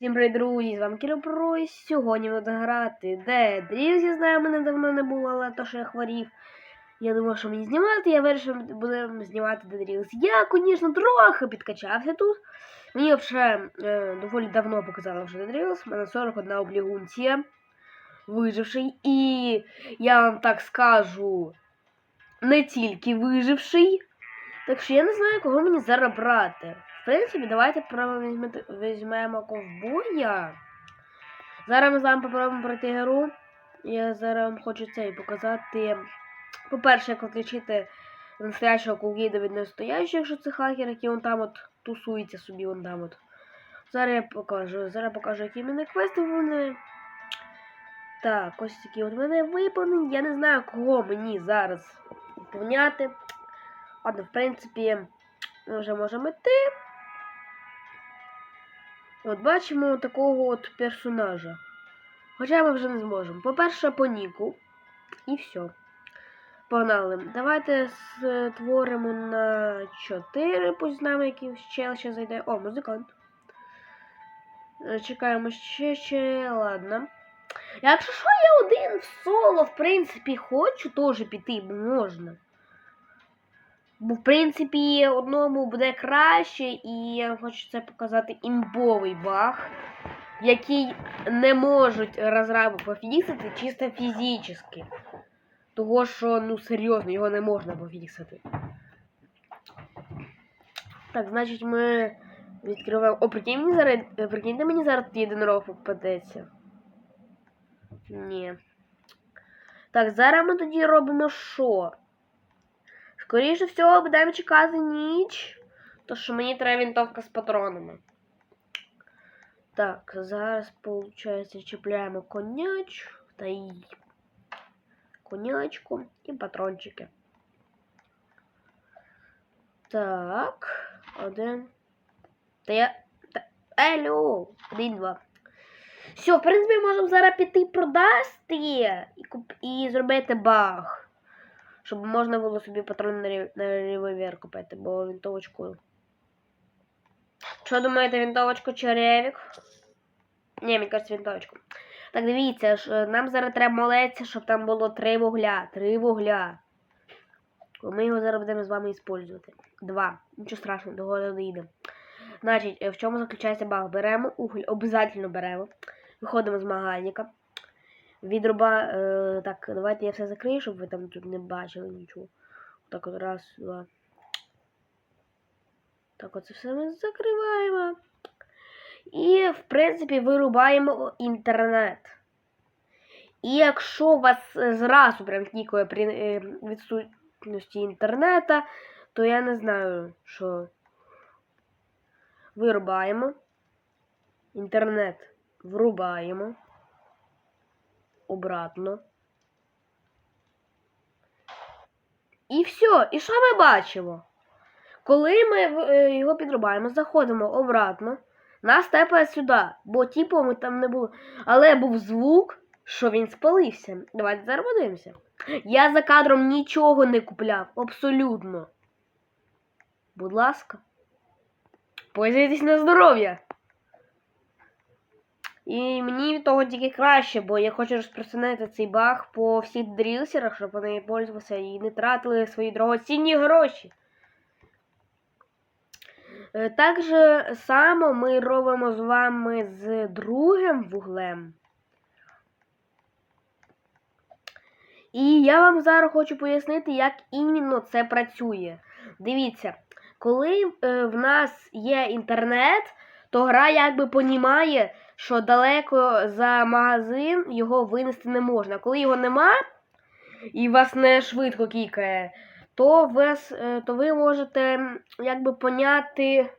Всім привіт, друзі! З вами Кіро Про і сьогодні буду грати Де Дріз, я знаю, мене давно не було, але то, що я хворів. Я думав, що мені знімати, я вирішив, будемо знімати Dead Reels. Я, звісно, трохи підкачався тут. Мені вже е, доволі давно показали вже Dead Reels. У мене 41 облігунція виживший. І я вам так скажу, не тільки виживший. Так що я не знаю, кого мені зараз брати. Принципі, давайте візьмемо ковбоя. Зараз ми з вами попробуємо пройти гру. Я зараз вам хочу цей показати. По-перше, як відлічити настоящого ковгіда від настоящого, якщо це хакер, який он там от тусується собі вон там от. Зараз я покажу. Зараз покажу, які в мене квести вони. Так, ось такі от мене виповнені. Я не знаю, кого мені зараз виповняти. Ладно, в принципі, ми вже можемо йти. От бачимо такого от персонажа. Хоча ми вже не зможемо. По-перше, по ніку. І все. Погнали. Давайте створимо на 4, пусть з нами якийсь чел ще зайде. О, музикант. Е, Чекаємо ще ще. Ладно. Якщо що, я один в соло, в принципі, хочу теж піти, можна. Бо, в принципі, одному буде краще, і я хочу це показати імбовий баг, який не можуть розраби пофіксити чисто фізично. Того, що, ну, серйозно, його не можна пофіксити. Так, значить, ми відкриваємо. О, прикинь мені зараз. Прикиньте мені зараз єдинорог попадеться. Ні. Так, зараз ми тоді робимо що? Скоріше всього, будемо чекати ніч. То що мені треба вінтовка з патронами. Так, зараз, виходить, чіпляємо коняч та й конячку і патрончики. Так, один. Та я. Та... Алло! Один, два. Все, в принципі, можемо зараз піти продасти і, куп... і зробити баг. Щоб можна було собі патрон на, рев... револьвер купити, бо вінтовочку. Що думаєте, вінтовочку чи ревік? Ні, мені кажеться, вінтовочку. Так, дивіться, нам зараз треба молитися, щоб там було три вугля. Три вугля. Ми його зараз будемо з вами використовувати. Два. Нічого страшного, до года доїдемо. Значить, е, в чому заключається баг? Беремо уголь, обов'язково беремо. Виходимо з магазинника. Відруба. Е, так, давайте я все закрию, щоб ви там тут не бачили нічого. Так от раз, два. Так, оце все ми закриваємо. І, в принципі, вирубаємо інтернет. І якщо у вас зразу прям кнікає при е, відсутності інтернету, то я не знаю, що вирубаємо. Інтернет врубаємо. Обратно. І все. І що ми бачимо? Коли ми е, його підрубаємо, заходимо обратно. Нас тепає сюди, бо типу ми там не було. Але був звук, що він спалився. Давайте зараз подивимося. Я за кадром нічого не купляв. Абсолютно. Будь ласка. Пользуйтесь на здоров'я. І мені від того тільки краще, бо я хочу розпространити цей баг по всіх дрілсерах, щоб вони пользувалися і не тратили свої дорогоцінні гроші. Е, Так же само ми робимо з вами з другим вуглем. І я вам зараз хочу пояснити, як іменно це працює. Дивіться, коли е, в нас є інтернет, то гра якби понімає, що далеко за магазин його винести не можна. Коли його нема і вас не швидко кікає, то, вас, е, то ви можете якби поняти.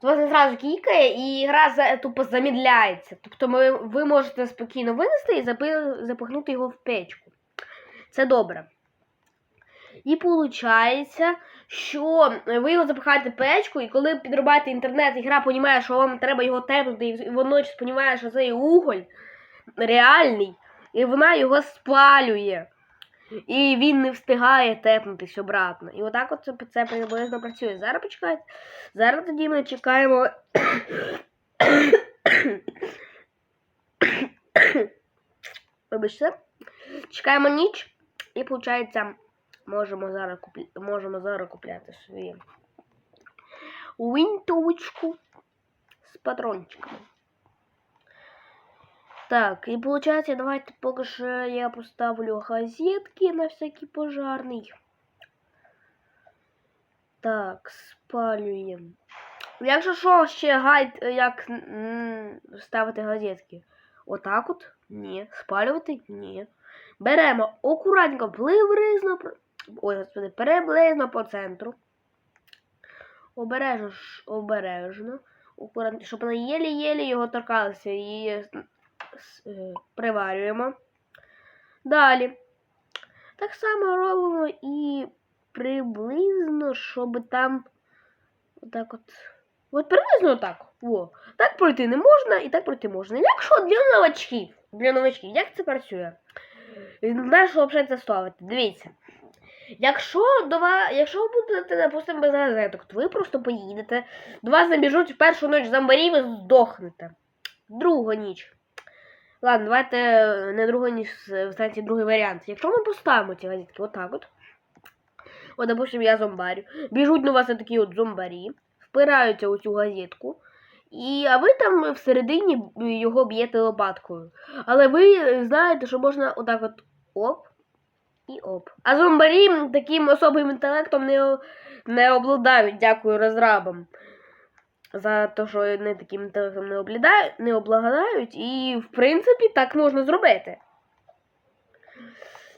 то Вас не зразу кікає і гра тупо замідляється. Тобто ми, ви можете спокійно винести і запи, запихнути його в печку. Це добре. І виходить, що ви його запихаєте в печку, і коли підрубаєте інтернет, і гра понімає, що вам треба його тепнути, і водночас понімає, що це є уголь реальний, і вона його спалює. І він не встигає тепнутись обратно. І отак от це, це приблизно працює. Зараз почекайте. Зараз тоді ми чекаємо. Вибачте. Чекаємо ніч, і виходить можемо зараз, куплі... можемо зараз купляти собі винтовочку з патрончиками. Так, і виходить, давайте поки що я поставлю газетки на всякий пожарний. Так, спалюємо. Якщо що, ще гайд, як ставити газетки. Отак от? Ні. Спалювати? Ні. Беремо акуратненько приблизно. Ой, господи, приблизно по центру. Обережно, обережно. Щоб вона єлі-єлі його торкалася і е, приварюємо. Далі. Так само робимо і приблизно, щоб там отак от. От приблизно так. Во. Так пройти не можна і так пройти можна. Якщо для новачків, для новачків, як це працює? Знаєш, що взагалі це ставити? Дивіться. Якщо до вас, якщо ви будете, допустимо, без газеток, то ви просто поїдете, до вас набіжуть в першу ніч зомбарів і здохнете. Другу ніч. Ладно, давайте е, не другу ніч, в сенсі другий варіант. Якщо ми поставимо ці газетки отак от. От, допустим, я зомбарю. Біжуть на вас такі от зомбарі, впираються у цю газетку. І, а ви там всередині його б'єте лопаткою. Але ви е, знаєте, що можна отак от оп і оп. А зомбарі таким особим інтелектом не, не обладають, дякую розрабам. За те, що вони таким інтелектом не обладають, не обладають, і в принципі так можна зробити.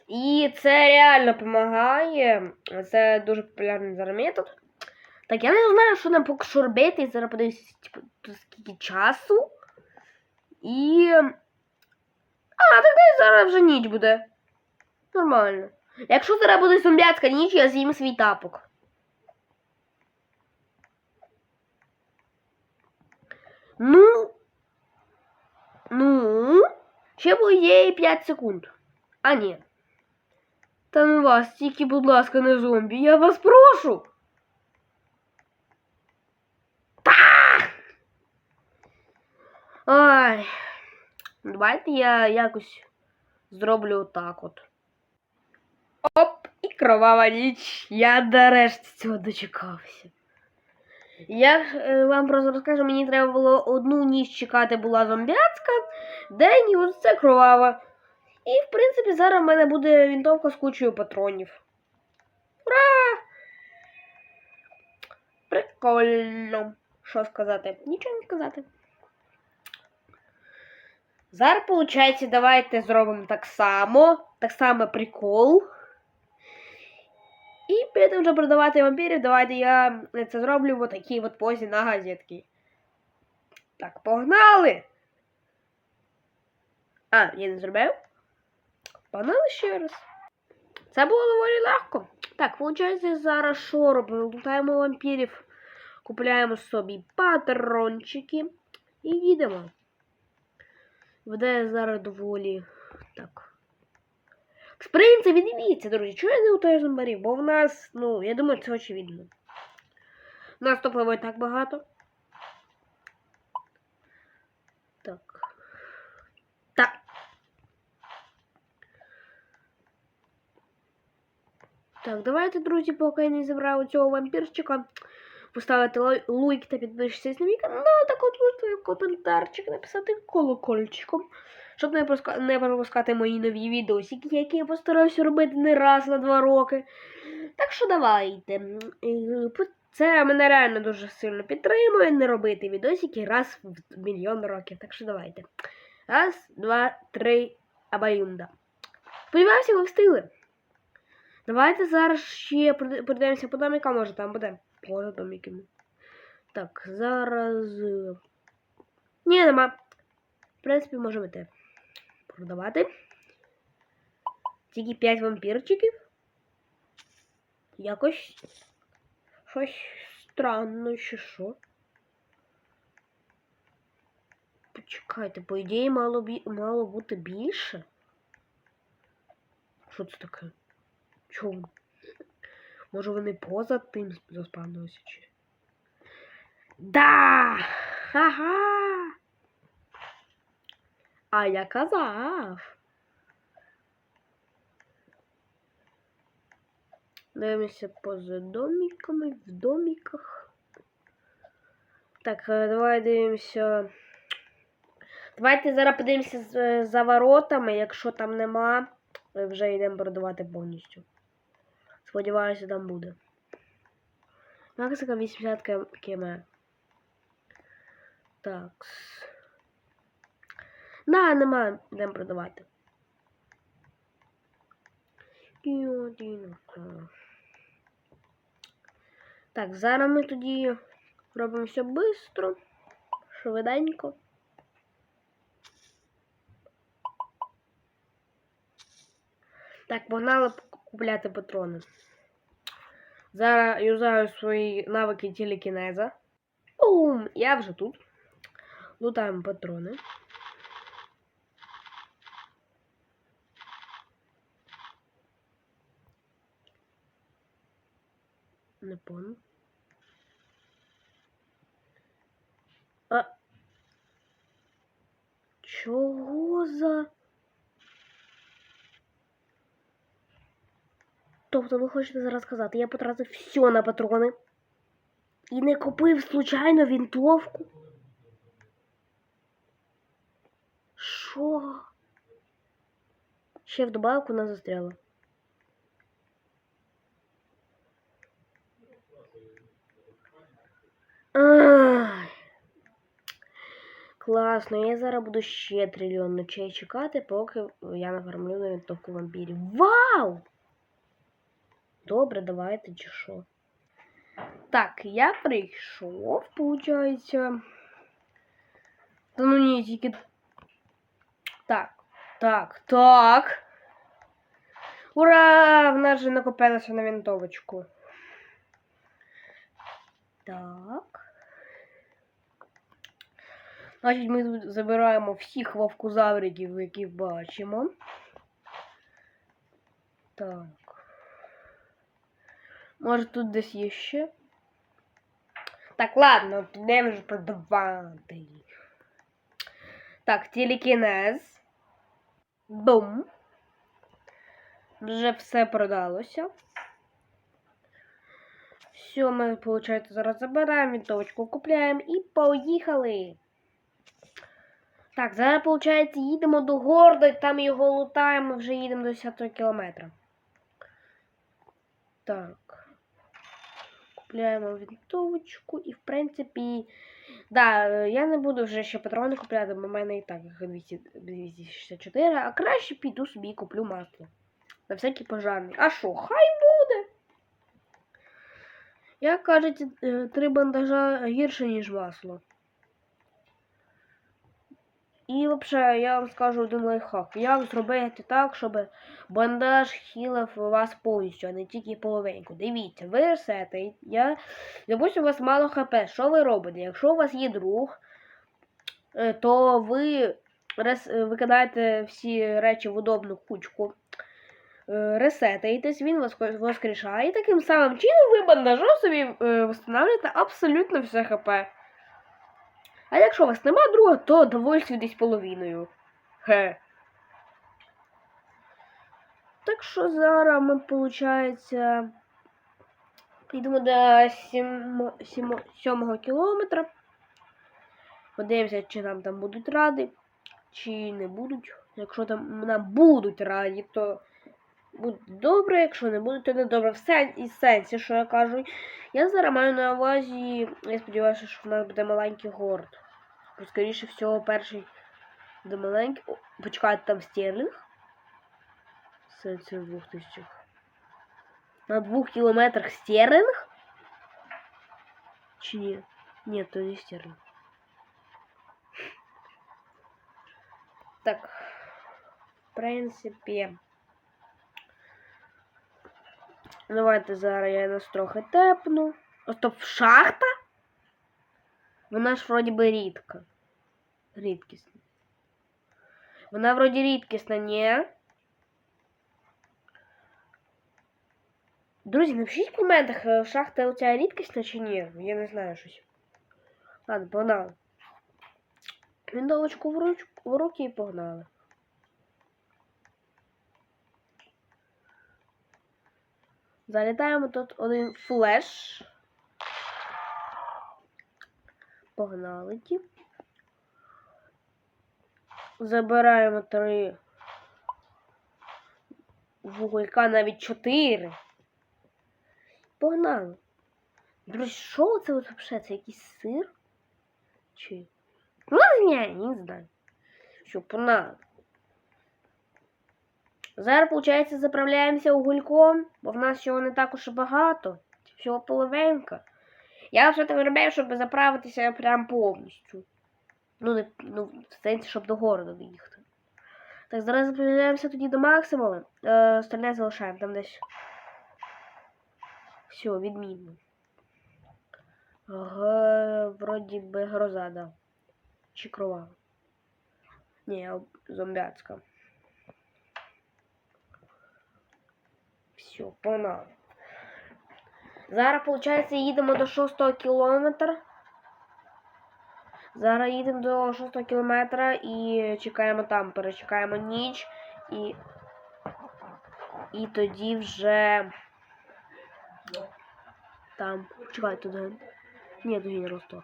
І це реально допомагає. Це дуже популярний зараз метод. Так, я не знаю, що нам поки що робити. Зараз подивлюся, типу, скільки часу. І. А, десь зараз вже ніч буде. Нормально. Якщо зараз буде зомбяцька ніч, я з'їм свій тапок. Ну. Ну. Ще ідеї 5 секунд. А ні. Та ну вас, тільки, будь ласка, не зомбі. Я вас прошу. Ай. Давайте я якось зроблю отак от. Оп, і кровава ніч. Я нарешті цього дочекався. Я е, вам просто розкажу, мені треба було одну ніч чекати, була зомбяцька, день і ось це кровава. І, в принципі, зараз в мене буде вінтовка з кучою патронів. Ура! Прикольно. Що сказати? Нічого не сказати. Зараз, виходить, давайте зробимо так само. Так само прикол. І тим, щоб продавати вампірів, давайте я це зроблю в отакій от позі на газетки. Так, погнали! А, я не зробив? Погнали ще раз. Це було доволі легко. Так, виходить, зараз що робимо? Лутаємо вампірів, купляємо собі патрончики і їдемо. Буде зараз доволі так. В принципі, дивіться, друзі, чого я не лутаю зомбарів? Бо в нас, ну, я думаю, це очевидно. У нас топливо і так багато. Так. Так. Так, давайте, друзі, поки я не забрав цього вампірчика, поставити лай- лайк та підпишитися на мій канал, так от можете коментарчик написати колокольчиком, щоб не, проска... не пропускати мої нові відосики, які я постараюся робити не раз на два роки. Так що давайте. Це мене реально дуже сильно підтримує не робити відосики раз в мільйон років. Так що давайте. Раз, два, три, абаюнда. Сподіваюся, ви встигли. Давайте зараз ще пройде- пройдемося по домікам, може там буде поза доміками. Так, зараз. е, Ні, нема. В принципі, можемо йти. Продавати. Тільки 5 вампірчиків. Якось. Щось странно, чи що. Почекайте, по ідеї мало, бі... мало бути більше. Що це таке? Чому? Може вони поза тим заспавнилися чи? Да! Ха-ха! А я казав. Дивимося поза домиками, в домиках. Так, е, давай дивимося. Давайте зараз подивимося е, за воротами. Якщо там нема, вже йдемо продавати повністю. Сподіваюся, там буде. Максика 80 км. Такс. На, нема, йдемо продавати. Так, зараз ми тоді робимо все швидко, швиденько. Так, погнали купляти патрони. Зараз юзаю свої навики телекінеза. Бум! Я вже тут. Лутаємо патрони. Понял. А. Чого за. Тобто ви хочете зараз сказати, я потратив все на патрони і не купив случайно вінтовку? Що? Ще в добавку на застряла. Ай. Класно, я зараз буду ще трильйон ночей чекати, поки я нафармлю на вінтовку вампірів. Вау! Добре, давайте чи що. Так, я прийшов, получається. Та ну ні, тільки. Так, так, так. Ура! В нас же накопилося на винтовочку. Так. Значить, ми тут забираємо всіх вовкузавриків, які бачимо. Так. Може тут десь є ще? Так, ладно, підемо вже продавати. Так, телекінез. Бум. Вже все продалося. Все, ми, виходить, зараз забираємо, вінтовочку купляємо і поїхали. Так, зараз, виходить, їдемо до города, там його лутаємо, вже їдемо до 10 кілометра. Так. Купляємо вінтовочку і, в принципі, да, я не буду вже ще патрони купляти, бо в мене і так їх 200 264, а краще піду собі куплю масло. На всякий пожарний. А що, хай буде. Як кажуть, е, три бандажа гірше, ніж масло. І взагалі, я вам скажу один лайфхак. Як зробити так, щоб бандаж хілив вас повністю, а не тільки половинку. Дивіться, ви ресетаєте. Я... Допустим, у вас мало хп. Що ви робите? Якщо у вас є друг, е, то ви викидаєте всі речі в удобну кучку. Е, Ресетаєтесь, він вас воскрешає, і таким самим чином ви бандажом собі е, встановлюєте абсолютно все хп. А якщо у вас нема друга, то довольствуйтесь половиною. Хе. Так що зараз ми, виходить, йдемо до 7, 7, 7 кілометра. Подивимося, чи нам там будуть ради, чи не будуть. Якщо там нам будуть раді, то буде добре, якщо не будуть, то не добре. В сен... і сенсі, що я кажу. Я зараз маю на увазі, я сподіваюся, що в нас буде маленький город. Скоріше всього, перший буде маленький. О, почекайте, там стерлінг. Це, це в двох тисячах. На двох кілометрах стерлінг? Чи ні? Ні, то не стерлінг. Так. В принципі. Давайте зараз я нас трохи тепну. О, стоп, шахта? Вона ж вроді би рідка. Рідкісна. Вона вроді рідкісна, ні? Друзі, напишіть в коментах, е, шахта оця рідкісна чи ні. Я не знаю щось. Ладно, погнали. Віндовочку в, в руки і погнали. Залітаємо тут один флеш. Погнали ті. Забираємо три вуголька, навіть чотири. Погнали. Друзі, що це от взагалі? Це якийсь сир? Чи? Ну, ні, не знаю. Що, погнали. Зараз, виходить, заправляємося угольком, бо в нас цього не так уж і багато. Всього половинка. Я все так виробляю, щоб заправитися прям повністю. Ну, не, ну, в сенсі, щоб до города доїхати. Так, зараз заправляємося тоді до максимуму. Е, остальне залишаємо там десь. Все, відмінно. Ага, вроді би гроза, да. Чи крова. Ні, зомбяцька. Все, погнали. Зараз, виходить, їдемо до 6 кілометра. Зараз їдемо до 6 кілометра і чекаємо там, перечекаємо ніч і. І тоді вже. Там. Чекай, туди. Ні, туди не росто.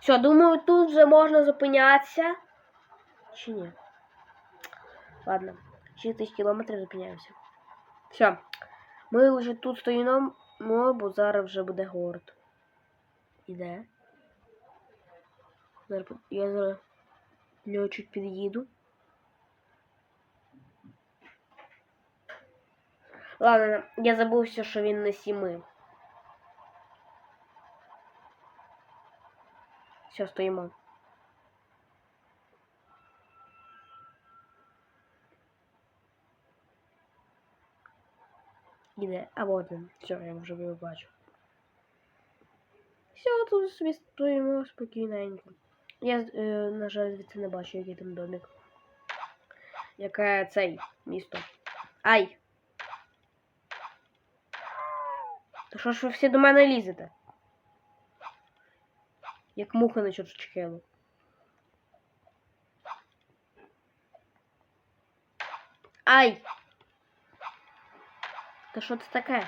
Все, думаю, тут вже можна зупинятися. Чи ні? Ладно. 6 тисяч кілометрів зупиняємося. Все. Ми вже тут стоїмо, бо зараз вже буде город. Іде. Зараз я зараз нього чуть під'їду. Ладно, я забувся, що він на сіми. Все, стоїмо. Іде. А вот він. Все, я вже його бачу. Все, тут собі стоїмо спокійненько. Я, е, на жаль, звідси не бачу, який там домик. Яке цей місто. Ай! Та що ж ви всі до мене лізете? Як муха на чорчкелу. Ай! Та що це таке?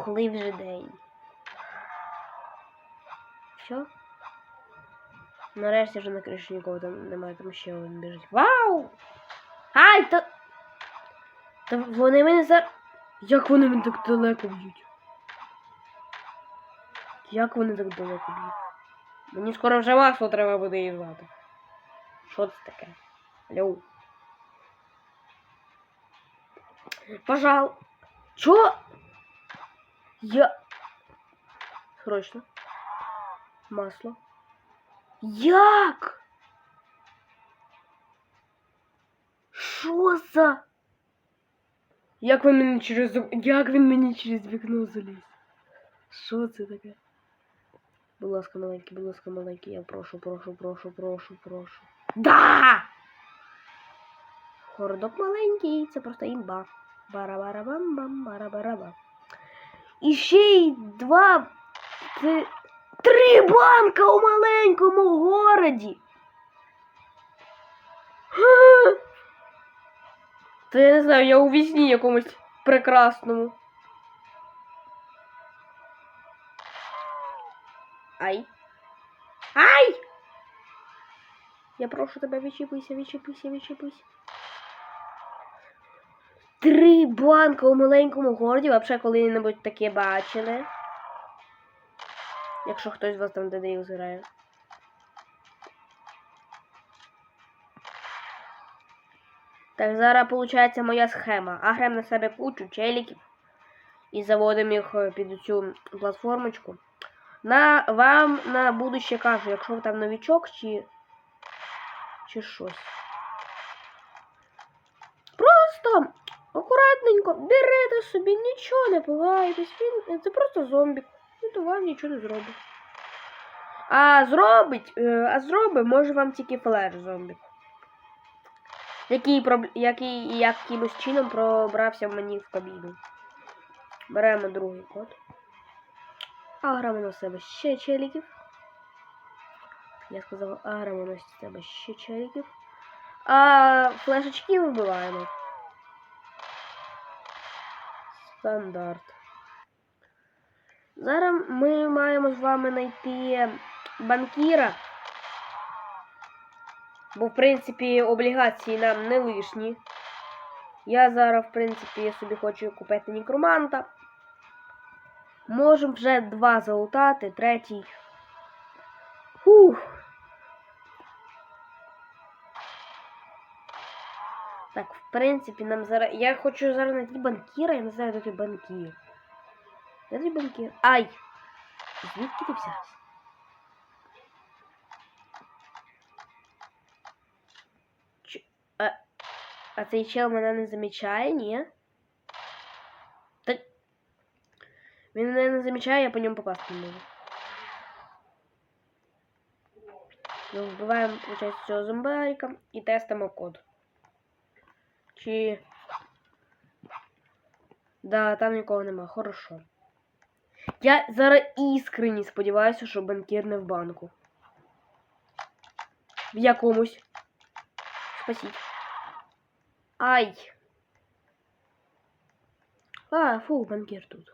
Коли вже день? Що? Нарешті вже на криші нікого там немає, там ще один біжить. Вау! Ай, та... Та вони мене за... Як вони мене так далеко б'ють? Як вони так далеко б'ють? Мені скоро вже масло треба буде їздити. Що це таке? Алло. Пожал. Чё? Я... Срочно. Масло. Як? Що за? Як він мені через як він мені через вікно заліз? Що це таке? Будь ласка, маленький, будь ласка, маленький, я прошу, прошу, прошу, прошу, прошу. Да! Городок маленький, це просто імба. Бара-бара-бам. І ще й два. Три, три банка у маленькому городі. Та я не знаю, я у вісні якомусь прекрасному. Ай. Ай! Я прошу тебе, відчіпися, відчіпися, відчіпися. Три банка у маленькому городі. Взагалі коли-небудь таке бачили. Якщо хтось з вас там дедеїв зграє. Так, зараз виходить моя схема. Агрем на себе кучу челіків. І заводимо їх е, під цю платформочку. На вам на будуще кажу, якщо ви там новічок чи. чи щось. Просто акуратненько берете собі, нічого не пугайтесь. Він це просто зомбік. І то вам нічого не зробить. А зробить, е, а зробить може вам тільки флеш зомбік. Який, який якимось чином пробрався мені в кабіну. Беремо другий код. Аграмо на себе ще челіків. Я сказав, аграмо на себе ще челіків. А флешечки вибиваємо. Стандарт. Зараз ми маємо з вами знайти банкіра. Бо, в принципі, облігації нам не лишні. Я зараз, в принципі, собі хочу купити нікроманта. Можемо вже два залутати, третій. Фух. принципі, нам зараз. Я хочу зараз знайти банкіра, я не знаю, де той банкір. Де той банкір? Ай! Звідки ти взявся? Ч... А... а цей чел мене не замічає, ні? Та... Він мене не замічає, я по ньому попасти не можу. Ну, вбиваємо, виходить, цього зомбарика і тестимо код. Чи... Да, там нікого нема, хорошо. Я зараз іскренні сподіваюся, що банкір не в банку. В якомусь. Спасіть. Ай. А, фу, банкир тут.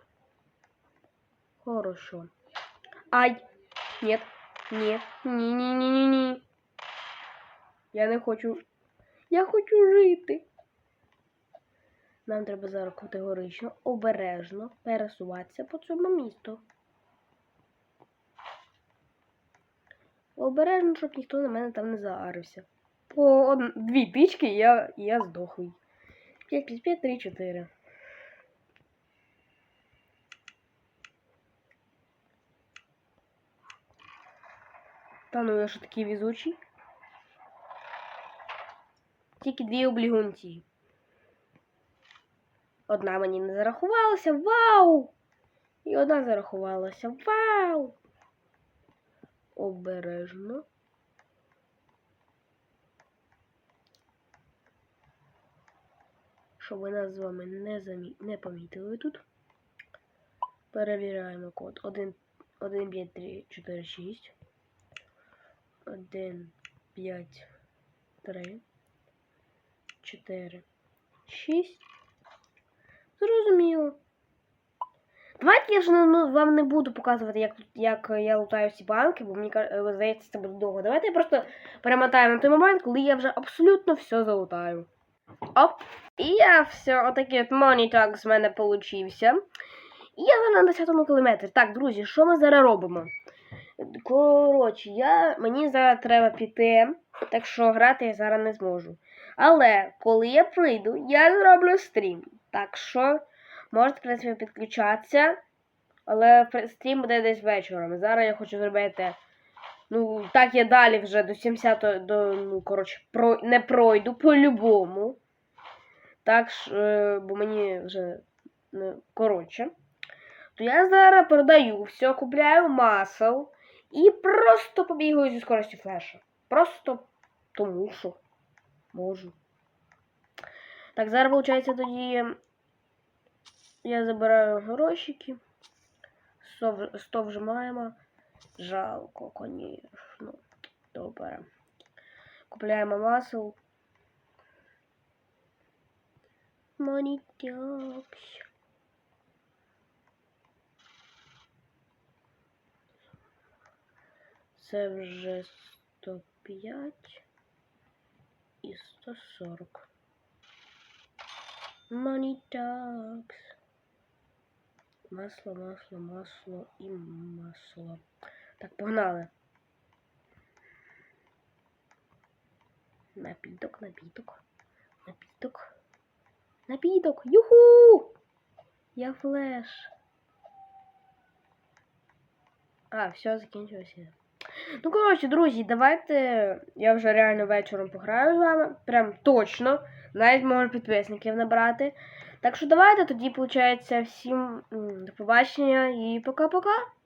Хорошо. Ай. Нет. Нет. Ні-ні-ні-ні-ні. Я не хочу. Я хочу жити. Нам треба зараз категорично, обережно пересуватися по цьому місту. Обережно, щоб ніхто на мене там не заарився. По од... дві тички і я, я здохлий. 5 5 5 3 4. Та ну я що такий везучий. Тільки дві облігунції. Одна мені не зарахувалася. Вау! І одна зарахувалася. Вау! Обережно. Щоб ви нас з вами не, замі... не помітили тут. Перевіряємо код. 1, 1 5, 3, 4, 6. 1, 5, 3, 4, 6. Зрозуміло. Давайте я вже ну, вам не буду показувати, як, як я лутаю всі банки, бо мені здається, це буде довго. Давайте я просто перемотаю на той момент, коли я вже абсолютно все залутаю. Оп! І я все, отакий от моніток з мене получився. І я зараз на 10 кілометрі. Так, друзі, що ми зараз робимо? Коротше, я, мені зараз треба піти, так що грати я зараз не зможу. Але коли я прийду, я зроблю стрім. Так що можете, в принципі, підключатися. Але стрім буде десь вечором. Зараз я хочу зробити. Ну, так я далі вже до 70 до, ну, коротше, про, не пройду по-любому. Так ж, е, бо мені вже ну, коротше. То я зараз продаю все, купляю масел і просто побігаю зі скоростю флеша. Просто тому що можу. Так, зараз, виходить, тоді я забираю грошики. 100, 100 вжимаємо. Жалко, конечно. Добре. Купляємо масел. Монітякс. Це вже 105 і 140. Монітакс. Масло, масло, масло і масло. Так, погнали. Напіток, напіток, напіток, напіток. Юху! Я флеш. А, все, закінчилося. Ну, коротше, друзі, давайте я вже реально вечором пограю з вами. Прям точно. Навіть можу підписників набрати. Так що давайте тоді, виходить, всім до побачення і пока-пока.